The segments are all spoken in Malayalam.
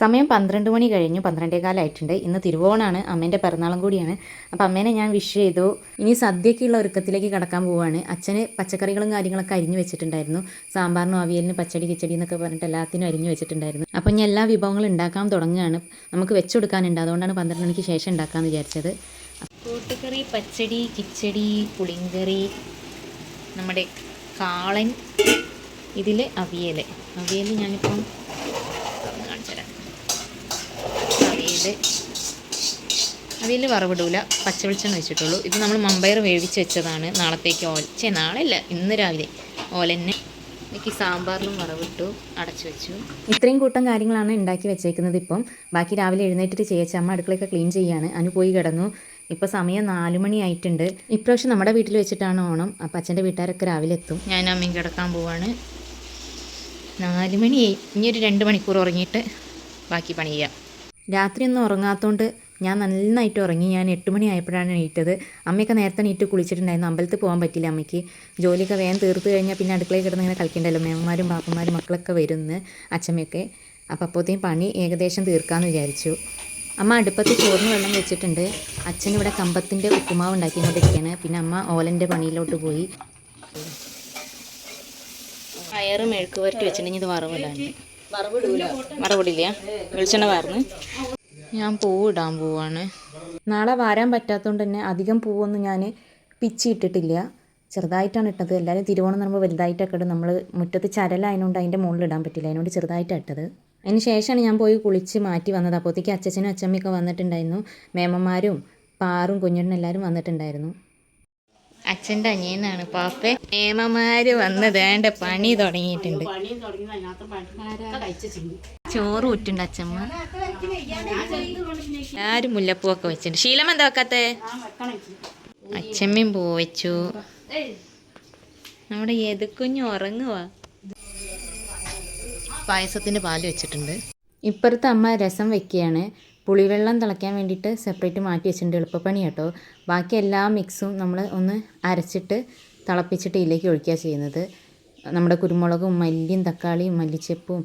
സമയം പന്ത്രണ്ട് മണി കഴിഞ്ഞു പന്ത്രണ്ടേ കാലമായിട്ടുണ്ട് ഇന്ന് തിരുവോണാണ് അമ്മേന്റെ പിറന്നാളും കൂടിയാണ്. അപ്പോൾ അമ്മേനെ ഞാൻ വിഷ് ചെയ്തു. ഇനി സദ്യക്കുള്ള ഒരുക്കത്തിലേക്ക് കടക്കാൻ പോവുകയാണ് അച്ഛന് പച്ചക്കറികളും കാര്യങ്ങളൊക്കെ അരിഞ്ഞു വെച്ചിട്ടുണ്ടായിരുന്നു. സാമ്പാറിനും അവിയലിനും പച്ചടി കിച്ചടി എന്നൊക്കെ പറഞ്ഞിട്ട് എല്ലാത്തിനും അരിഞ്ഞു വെച്ചിട്ടുണ്ടായിരുന്നു. അപ്പോൾ ഞാൻ എല്ലാ വിഭവങ്ങളും ഉണ്ടാക്കാൻ തുടങ്ങുകയാണ്. നമുക്ക് വെച്ചുകൊടുക്കാനുണ്ട് അതുകൊണ്ടാണ് പന്ത്രണ്ട് മണിക്ക് ശേഷം ഉണ്ടാക്കാമെന്ന് വിചാരിച്ചത്. കൂട്ടുകറി പച്ചടി കിച്ചടി പുളിങ്കറി നമ്മുടെ കാളൻ ഇതിൽ അവിയൽ അവിയൽ ഞാനിപ്പം അവിയൽ അവിയൽ വറവിടൂല പച്ച വെളിച്ചെണ്ണ വെച്ചിട്ടുള്ളൂ ഇത് നമ്മൾ മമ്പയർ വേവിച്ച് വെച്ചതാണ്. നാളത്തേക്ക് ഓല ചേ നാളെ അല്ല ഇന്ന് രാവിലെ ഓലന്നെ എനിക്ക് സാമ്പാറിലും വറവിട്ടു അടച്ചു വെച്ചു. ഇത്രയും കൂട്ടം കാര്യങ്ങളാണ് ഉണ്ടാക്കി വെച്ചേക്കുന്നത് ഇപ്പം. ബാക്കി രാവിലെ എഴുന്നേറ്റിട്ട് ചെയ്യച്ച അമ്മ അടുക്കളയൊക്കെ ക്ലീൻ ചെയ്യാണ്. അനു പോയി കിടന്നു. ഇപ്പോൾ സമയം നാലു മണി ആയിട്ടുണ്ട്. ഇപ്രാവശ്യം നമ്മുടെ വീട്ടിൽ വെച്ചിട്ടാണ് ഓണം. അപ്പം അച്ഛന്റെ വീട്ടുകാരൊക്കെ രാവിലെ എത്തും. ഞാൻ അമ്മയും കിടക്കാൻ പോവാണ്. നാല് മണിയായി. ഇനി ഒരു രണ്ട് മണിക്കൂർ ഉറങ്ങിയിട്ട് ബാക്കി പണി ചെയ്യാം. രാത്രി ഒന്നും ഉറങ്ങാത്തതുകൊണ്ട് ഞാൻ നന്നായിട്ട് ഉറങ്ങി. ഞാൻ എട്ട് മണി ആയപ്പോഴാണ് എണീറ്റത്. അമ്മയൊക്കെ നേരത്തെ നീറ്റ് കുളിച്ചിട്ടുണ്ടായിരുന്നു. അമ്പലത്തിൽ പോകാൻ പറ്റില്ല അമ്മയ്ക്ക്. ജോലിയൊക്കെ വേഗം തീർത്ത് കഴിഞ്ഞാൽ പിന്നെ അടുക്കളയിൽ കിടന്ന് ഇങ്ങനെ കളിക്കണ്ടല്ലോ. മേമ്മമാരും പാപ്പന്മാരും മക്കളൊക്കെ വരുന്ന് അച്ഛമ്മയൊക്കെ. അപ്പോൾ അപ്പോഴത്തേക്കും പണി ഏകദേശം തീർക്കാമെന്ന് വിചാരിച്ചു. അമ്മ അടുപ്പത്ത് ചോറിന് വെള്ളം വെച്ചിട്ടുണ്ട്. അച്ഛൻ ഇവിടെ കമ്പത്തിന്റെ ഉപ്പുമാവ് ഉണ്ടാക്കിക്കൊണ്ടിരിക്കുകയാണ് പിന്നെ അമ്മ ഓലന്റെ പണിയിലോട്ട് പോയി. പയറ് മെഴുക്ക് വരട്ടി വെച്ചിട്ടുണ്ടെങ്കിൽ ഇത് വറവിടാണ്ട് വറവിടില്ല വെളിച്ചെണ്ണ വാർന്ന്. ഞാൻ പൂവിടാൻ പോവാണ്. നാളെ വാരാൻ പറ്റാത്തതുകൊണ്ട് തന്നെ അധികം പൂവൊന്നും ഞാൻ പിച്ചിട്ടിട്ടില്ല ചെറുതായിട്ടാണ് ഇട്ടത്. എല്ലാവരും തിരുവോണം നമ്മൾ വലുതായിട്ടൊക്കെ ഇടും. നമ്മൾ മുറ്റത്ത് ചരലായതുകൊണ്ട് അതിന്റെ മുകളിൽ ഇടാൻ പറ്റില്ല. അതിനോട് ചെറുതായിട്ടാണ് ഇട്ടത്. അതിന് ശേഷമാണ് ഞാൻ പോയി കുളിച്ച് മാറ്റി വന്നത്. അപ്പോഴത്തേക്ക് അച്ഛനും അച്ചമ്മയൊക്കെ വന്നിട്ടുണ്ടായിരുന്നു. മേമന്മാരും പാറും കുഞ്ഞുണ്ണും എല്ലാവരും വന്നിട്ടുണ്ടായിരുന്നു. അച്ഛന്റെ അനിയനാണ്. പാപ്പ നിയമമാര് വന്നത്. വേണ്ട പണി തുടങ്ങിയിട്ടുണ്ട്. ചോറ് ഊറ്റുണ്ട് അച്ഛമ്മ. എല്ലാരും മുല്ലപ്പൂവൊക്കെ വെച്ചിട്ടുണ്ട്. ശീലം എന്താ വെക്കാത്തെ? അച്ഛമ്മയും പൂ വെച്ചു. നമ്മുടെ എതുക്കുഞ്ഞു ഉറങ്ങുവാ. പായസത്തിന്റെ പാൽ വെച്ചിട്ടുണ്ട്. ഇപ്പുറത്തെ അമ്മ രസം വെക്കുകയാണ്. പുളിവെള്ളം തിളയ്ക്കാൻ വേണ്ടിയിട്ട് സെപ്പറേറ്റ് മാറ്റി വെച്ചിട്ടുണ്ട് എളുപ്പപ്പണി കേട്ടോ. ബാക്കി എല്ലാ മിക്സും നമ്മൾ ഒന്ന് അരച്ചിട്ട് തിളപ്പിച്ചിട്ട് ഇതിലേക്ക് ഒഴിക്കുക ചെയ്യുന്നത്. നമ്മുടെ കുരുമുളകും മല്ലിയും തക്കാളിയും മല്ലിച്ചെപ്പും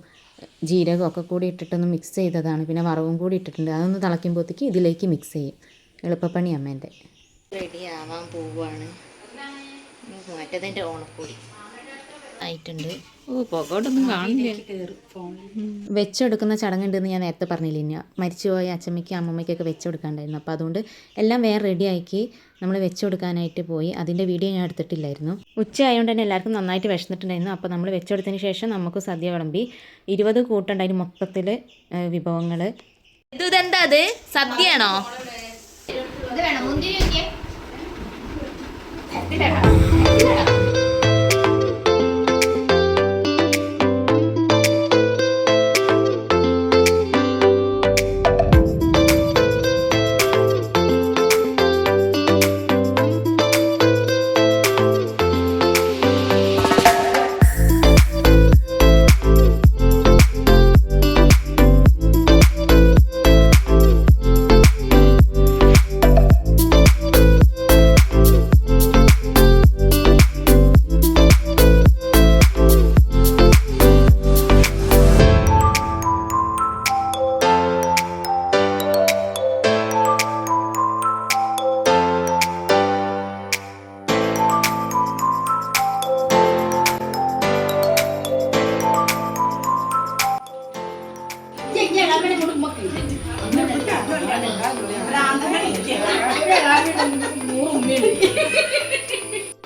ജീരകവും ഒക്കെ കൂടി ഇട്ടിട്ടൊന്ന് മിക്സ് ചെയ്തതാണ്. പിന്നെ വറവും കൂടി ഇട്ടിട്ടുണ്ട്. അതൊന്ന് തിളയ്ക്കുമ്പോഴത്തേക്ക് ഇതിലേക്ക് മിക്സ് ചെയ്യും. എളുപ്പപ്പണി അമ്മേന്റെ. റെഡി ആവാൻ പോവുകയാണ് മറ്റേതിന്റെ ഓണപ്പൊടി. ആയിട്ടുണ്ട്. ഓ പുകോട്ടൊന്നും കാണില്ല. വെച്ചെടുക്കുന്ന ചടങ്ങുണ്ടെന്ന് ഞാൻ നേരത്തെ പറഞ്ഞില്ല ഇനി മരിച്ചുപോയ അച്ഛമ്മയ്ക്ക് അമ്മമ്മയ്ക്കൊക്കെ വെച്ചെടുക്കാണ്ടായിരുന്നു. അപ്പോൾ അതുകൊണ്ട് എല്ലാം വേറെ റെഡിയാക്കി ആക്കി നമ്മൾ വെച്ചെടുക്കാനായിട്ട് പോയി. അതിന്റെ വീഡിയോ ഞാൻ എടുത്തിട്ടില്ലായിരുന്നു. ഉച്ച ആയതുകൊണ്ട് തന്നെ എല്ലാവർക്കും നന്നായിട്ട് വിശന്നിട്ടുണ്ടായിരുന്നു. അപ്പോൾ നമ്മൾ വെച്ചെടുത്തതിന് ശേഷം നമുക്ക് സദ്യ വിളമ്പി ഇരുപത് കൂട്ടുണ്ടായിരുന്നു മൊത്തത്തിൽ വിഭവങ്ങൾ ഇത് ഇതെന്താ അത്? സദ്യയാണോ?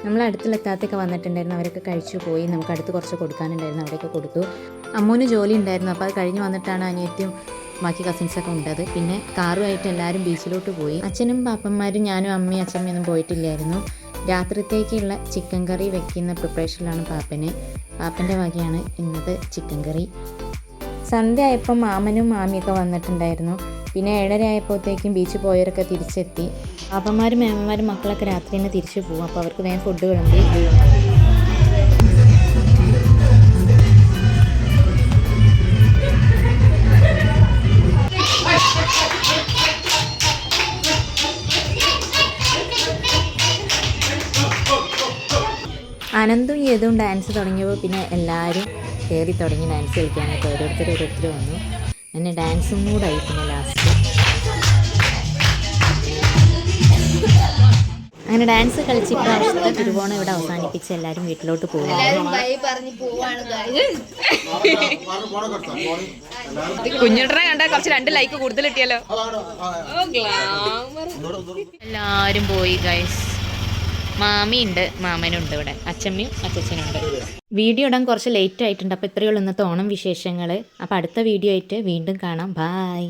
നമ്മൾ അടുത്തുള്ളത്താത്തൊക്കെ വന്നിട്ടുണ്ടായിരുന്നു അവരൊക്കെ കഴിച്ചു പോയി. നമുക്ക് അടുത്ത് കുറച്ച് കൊടുക്കാനുണ്ടായിരുന്നു അവിടെയൊക്കെ കൊടുത്തു. അമ്മൂന് ജോലി ഉണ്ടായിരുന്നു അപ്പോൾ അത് കഴിഞ്ഞ് വന്നിട്ടാണ് അനിയത്തിയും ബാക്കി കസിൻസൊക്കെ ഉണ്ടത്. പിന്നെ കാറുമായിട്ട് എല്ലാവരും ബീച്ചിലോട്ട് പോയി. അച്ഛനും പാപ്പന്മാരും ഞാനും അമ്മയും അച്ഛമ്മയൊന്നും പോയിട്ടില്ലായിരുന്നു. രാത്രിത്തേക്കുള്ള ചിക്കൻ കറി വെക്കുന്ന പ്രിപ്പറേഷനിലാണ് പാപ്പന്. പാപ്പന്റെ വകയാണ് ഇന്നത്തെ ചിക്കൻ കറി സന്ധ്യ ആയപ്പോൾ മാമനും മാമിയൊക്കെ വന്നിട്ടുണ്ടായിരുന്നു. പിന്നെ ഏഴര ആയപ്പോഴത്തേക്കും ബീച്ചിൽ പോയവരൊക്കെ തിരിച്ചെത്തി. പാപ്പന്മാരും മേമന്മാരും മക്കളൊക്കെ രാത്രി തന്നെ തിരിച്ചു പോകും അപ്പോൾ അവർക്ക് വേഗം ഫുഡ് വിളമ്പി. അനന്തും ഏതും ഡാൻസ് തുടങ്ങിയപ്പോൾ പിന്നെ എല്ലാവരും കയറി തുടങ്ങി ഡാൻസ് കളിക്കാനൊക്കെ ഓരോരുത്തർ ഓരോരുത്തർ വന്നു. എന്നെ ഡാൻസും കൂടെ ആയി പിന്നെ ലാസ്റ്റ് അങ്ങനെ ഡാൻസ് കളിച്ച് ഇപ്രാവശ്യത്തെ തിരുവോണം ഇവിടെ അവസാനിപ്പിച്ച് എല്ലാവരും വീട്ടിലോട്ട് പോകും ബൈ പറഞ്ഞ് പോവാണ് കുഞ്ഞുട്ടനെ കണ്ട കുറച്ച് രണ്ട് ലൈക്ക് കൂടുതൽ കിട്ടിയല്ലോ. എല്ലാവരും പോയി ഗൈസ് മാമിയുണ്ട് മാമനുണ്ട് ഇവിടെ. അച്ഛമ്മയും അച്ഛച്ചനുണ്ട്. വീഡിയോ ഇടാൻ കുറച്ച് ലേറ്റ് ആയിട്ടുണ്ട് അപ്പോൾ ഇത്രയുള്ള ഇന്നത്തെ ഓണം വിശേഷങ്ങൾ അപ്പോൾ അടുത്ത വീഡിയോ ആയിട്ട് വീണ്ടും കാണാം. ബായ്